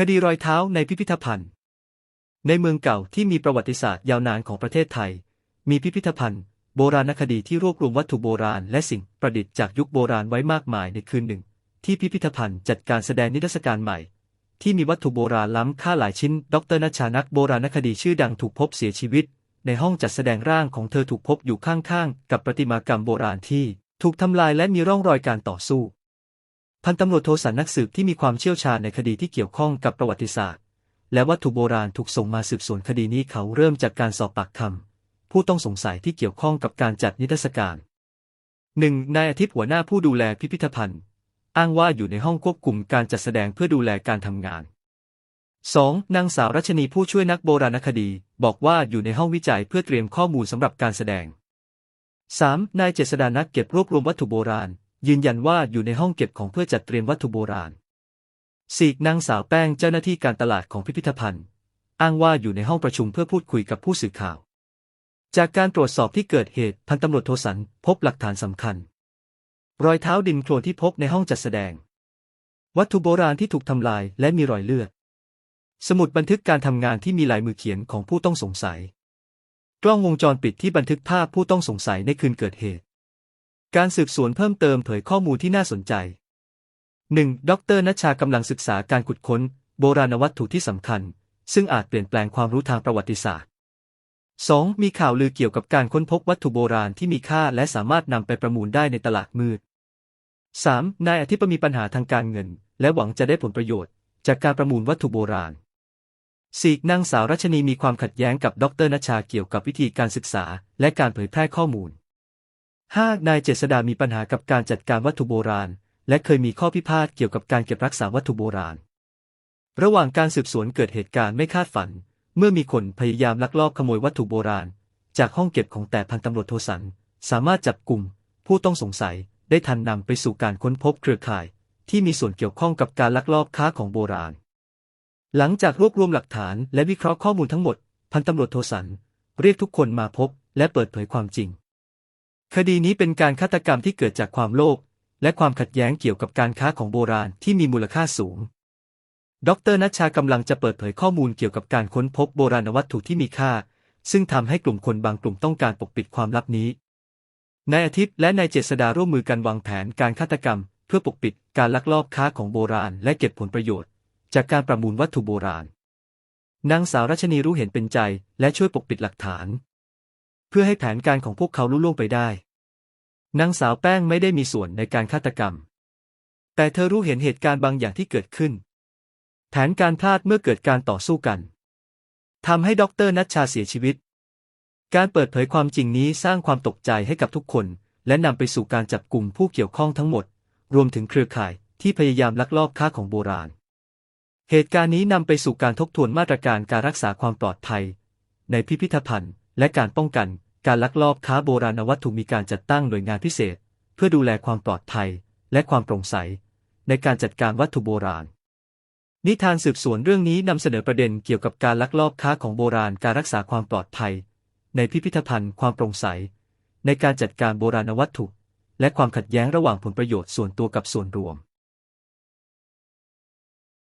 คดีรอยเท้าในพิพิธภัณฑ์ ในเมืองเก่าที่มีประวัติศาสตร์ยาวนานของประเทศไทย มีพิพิธภัณฑ์ โบราณคดีที่รวบรวมวัตถุโบราณและสิ่งประดิษฐ์จากยุคโบราณไว้มากมายในคืนหนึ่ง ที่พิพิธภัณฑ์จัดการแสดงนิทรรศการใหม่ ที่มีวัตถุโบราณล้ำค่าหลายชิ้น ดรนัชชานักโบราณคดีชื่อดังถูกพบเสียชีวิต ในห้องจัดแสดงร่างของเธอถูกพบอยู่ข้างๆกับประติมากรรมโบราณที่ถูกทำลายและมีร่องรอยการต่อสู้ พันตำรวจโทสันนักสืบที่มีความเชี่ยวชาญในคดีที่เกี่ยวข้องกับประวัติศาสตร์ และวัตถุโบราณถูกส่งมาสืบสวนคดีนี้เขาเริ่มจากการสอบปากคำผู้ต้องสงสัยที่เกี่ยวข้องกับการจัดนิทรรศการหนึ่งนายอาทิตย์หัวหน้าผู้ดูแลพิพิธภัณฑ์ อ้างว่าอยู่ในห้องควบคุมการจัดแสดงเพื่อดูแลการทำงาน 2. นางสาวรัชนีผู้ช่วยนักโบราณคดี บอกว่าอยู่ในห้องวิจัยเพื่อเตรียมข้อมูลสำหรับการแสดง 3. นายเจษดานักเก็บรวบรวมวัตถุโบราณ ยืนยันว่าอยู่ในห้องเก็บของเพื่อจัดเตรียมวัตถุโบราณ 4. นางสาวแป้งเจ้าหน้าที่การตลาดของพิพิธภัณฑ์ อ้างว่าอยู่ในห้องประชุมเพื่อพูดคุยกับผู้สื่อข่าว จากการตรวจสอบที่เกิดเหตุพันตำรวจโทสันพบหลักฐานสำคัญ รอยเท้าดินโคลนที่พบในห้องจัดแสดง วัตถุโบราณที่ถูกทำลายและมีรอยเลือด สมุดบันทึกการทำงานที่มีลายมือเขียนของผู้ต้องสงสัย กล้องวงจรปิดที่บันทึกภาพผู้ต้องสงสัยในคืนเกิดเหตุ การสืบสวนเพิ่มเติมเผยข้อมูลที่น่าสนใจ 1. ดรนัชชากำลังศึกษาการขุดค้น โบราณวัตถุที่สำคัญ ซึ่งอาจเปลี่ยนแปลงความรู้ทางประวัติศาสตร์ 2. มีข่าวลือเกี่ยวกับการค้นพบวัตถุโบราณที่มีค่าและสามารถนำไปประมูลได้ในตลาดมืด 3. นายอธิปมีปัญหาทางการเงิน และหวังจะได้ผลประโยชน์ จากการประมูลวัตถุโบราณ 4. นางสาวรัชนีมีความขัดแย้งกับดรนัชชาเกี่ยวกับวิธีการศึกษา และการเผยแพร่ข้อมูล 5. นายเจษดามีปัญหากับการจัดการวัตถุโบราณ และเคยมีข้อพิพาทเกี่ยวกับการเก็บรักษาวัตถุโบราณ ระหว่างการสืบสวนเกิดเหตุการณ์ไม่คาดฝัน เมื่อมีคนพยายามลักลอบขโมยวัตถุโบราณ จากห้องเก็บของแต่พันตำรวจโทสัน สามารถจับกลุ่ม ผู้ต้องสงสัยได้ทันนำไปสู่การค้นพบเครือข่าย ที่มีส่วนเกี่ยวข้องกับการลักลอบค้าของโบราณ หลังจากรวบรวมหลักฐานและวิเคราะห์ข้อมูลทั้งหมด พันตำรวจโทสัน เรียกทุกคนมาพบ และเปิดเผยความจริง คดีนี้เป็นการฆาตกรรมที่เกิดจากความโลภและความขัดแย้งเกี่ยวกับการค้าของโบราณที่มีมูลค่าสูง ดรนัชชากำลังจะเปิดเผยข้อมูลเกี่ยวกับการค้นพบโบราณวัตถุที่มีค่า ซึ่งทำให้กลุ่มคนบางกลุ่มต้องการปกปิดความลับนี้นายอาทิตย์และนายเจษดาร่วมมือกันวางแผนการฆาตกรรม เพื่อปกปิดการลักลอบค้าของโบราณ และเก็บผลประโยชน์ จากการประมูลวัตถุโบราณนางสาวรัชนีรู้เห็นเป็นใจและช่วยปกปิดหลักฐาน พื่อให้แผนการของพวกเขาลุล่วงไปได้นางสาวแป้งไม่ได้มีส่วนในการฆาตกรรม แต่เธอรู้เห็นเหตุการณ์บางอย่างที่เกิดขึ้น แผนการพลาดเมื่อเกิดการต่อสู้กันทำให้ด็อเตอร์นัชชาเสียชีวิต การเปิดเผยความจริงนี้สร้างความตกใจให้กับทุกคน และนำไปสู่การจับกลุ่มผู้เกี่ยวข้องทั้งหมด รวมถึงเครือข่ายที่พยายามลักลอบค้าของโบราณ เหตุการณ์นี้นำไปสู่การทบทวนมาตรการการรักษาความปลอดภัย ในพิพิธภัณฑ์ และการป้องกัน การลักลอบค้าโบราณวัตถุมีการจัดตั้งหน่วยงานพิเศษ เพื่อดูแลความปลอดภัย และความโปร่งใส ในการจัดการวัตถุโบราณ นิทานสืบสวนเรื่องนี้นำเสนอประเด็นเกี่ยวกับการลักลอบค้าของโบราณการรักษาความปลอดภัย ในพิพิธภัณฑ์ความโปร่งใส ในการจัดการโบราณวัตถุ และความขัดแย้งระหว่างผลประโยชน์ส่วนตัวกับส่วนรวม